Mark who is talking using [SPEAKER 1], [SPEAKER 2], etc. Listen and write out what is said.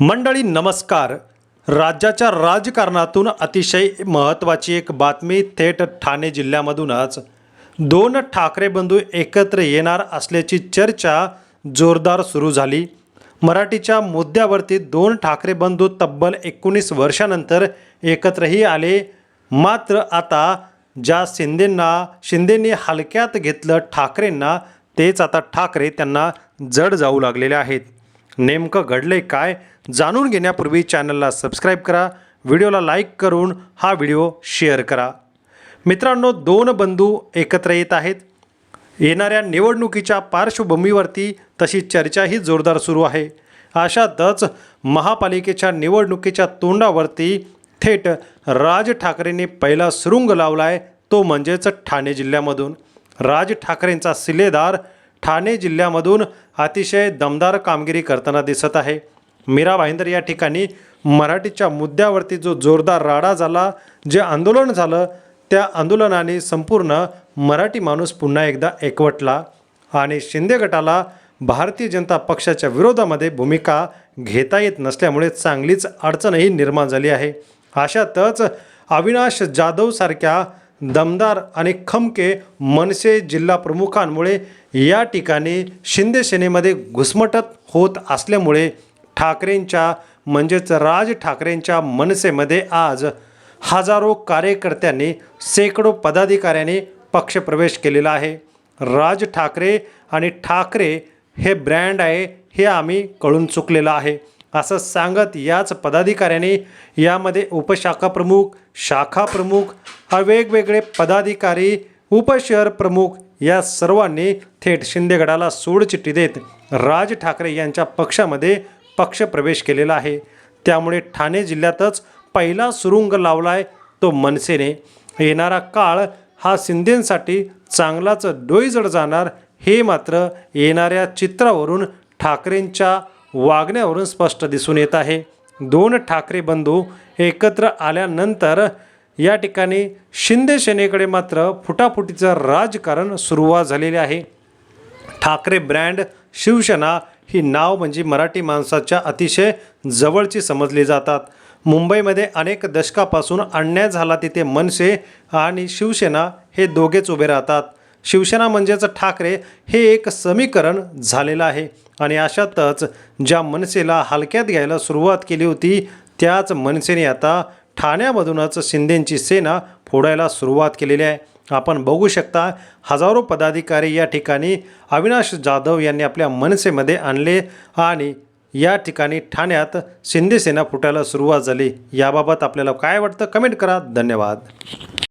[SPEAKER 1] मंडळी नमस्कार. राज्याच्या राजकारणातून अतिशय महत्त्वाची एक बातमी थेट ठाणे जिल्ह्यामधूनच. दोन ठाकरे बंधू एकत्र येणार असल्याची चर्चा जोरदार सुरू झाली. मराठीच्या मुद्द्यावरती दोन ठाकरे बंधू तब्बल एकोणीस वर्षानंतर एकत्रही आले. मात्र आता ज्या शिंदेंना शिंदेंनी हलक्यात घेतलं ठाकरेंना तेच आता ठाकरे त्यांना जड जाऊ लागलेले आहेत. नेमकं घडलंय काय जाणून घेण्यापूर्वी चॅनलला सबस्क्राईब करा व्हिडिओला लाईक करून हा व्हिडिओ शेअर करा. मित्रांनो दोन बंधू एकत्र येत आहेत. येणाऱ्या निवडणुकीच्या पार्श्वभूमीवरती तशी चर्चाही जोरदार सुरू आहे. अशातच महापालिकेच्या निवडणुकीच्या तोंडावरती थेट राज ठाकरेंनी पहिला सुरुंग लावला आहे तो म्हणजेच ठाणे जिल्ह्यामधून. राज ठाकरेंचा सिलेदार ठाणे जिल्ह्यामधून अतिशय दमदार कामगिरी करताना दिसत आहे. मीरा भाईंदर या ठिकाणी मराठीच्या मुद्द्यावरती जो जोरदार राडा झाला जे आंदोलन झालं त्या आंदोलनाने संपूर्ण मराठी माणूस पुन्हा एकदा एकवटला आणि शिंदे गटाला भारतीय जनता पक्षाच्या विरोधामध्ये भूमिका घेता येत नसल्यामुळे चांगलीच अडचणही निर्माण झाली आहे. अशातच अविनाश जाधवसारख्या दमदार आणि खमके मनसे जिल्हा प्रमुखांमुळे या ठिकाणी शिंदे सेनेमध्ये घुसमटत होत असल्यामुळे ठाकरेंच्या म्हणजेच राज ठाकरेंच्या मनसेमध्ये आज हजारो कार्यकर्त्यांनी शेकडो पदाधिकाऱ्यांनी पक्षप्रवेश केलेला आहे. राज ठाकरे आणि ठाकरे हे ब्रँड आहे हे आम्ही कळून चुकलेलं आहे. असं सांगत याच पदाधिकाऱ्यांनी यामध्ये उपशाखा प्रमुख शाखा प्रमुख हा वेगवेगळे पदाधिकारी उपशहर प्रमुख या सर्वांनी थेट शिंदेगडाला सोडचिठ्ठी देत राज ठाकरे यांच्या पक्षामध्ये पक्षप्रवेश केलेला आहे. त्यामुळे ठाणे जिल्ह्यातच पहिला सुरुंग लावला आहे तो मनसेने. येणारा काळ हा शिंदेसाठी चांगलाच डोईजड जाणार हे मात्र येणाऱ्या चित्रावरून ठाकरेंच्या वागण्यावरून स्पष्ट दिसून येत आहे. दोन ठाकरे बंधू एकत्र आल्यानंतर या ठिकाणी शिंदे सेनेकडे मात्र फुटाफुटीचं राजकारण सुरुवात झालेले आहे. ठाकरे ब्रँड शिवसेना ही नाव म्हणजे मराठी माणसाच्या अतिशय जवळची समजली जातात. मुंबईमध्ये अनेक दशकापासून अन्याय झाला तिथे मनसे आणि शिवसेना हे दोघेच उभे राहतात. शिवसेना म्हणजेच ठाकरे हे एक समीकरण झालेलं आहे. आणि अशातच ज्या मनसेला हलक्यात घ्यायला सुरुवात केली होती त्याच मनसेने आता ठाण्यामधूनच शिंदेंची सेना फोडायला सुरुवात केलेली आहे. आपण बघू शकता हजारो पदाधिकारी या ठिकाणी अविनाश जाधव यांनी आपल्या मनसेमध्ये आणले आणि या ठिकाणी ठाण्यात शिंदे सेना फुटायला सुरुवात झाली. याबाबत आपल्याला काय वाटतं? कमेंट करा. धन्यवाद.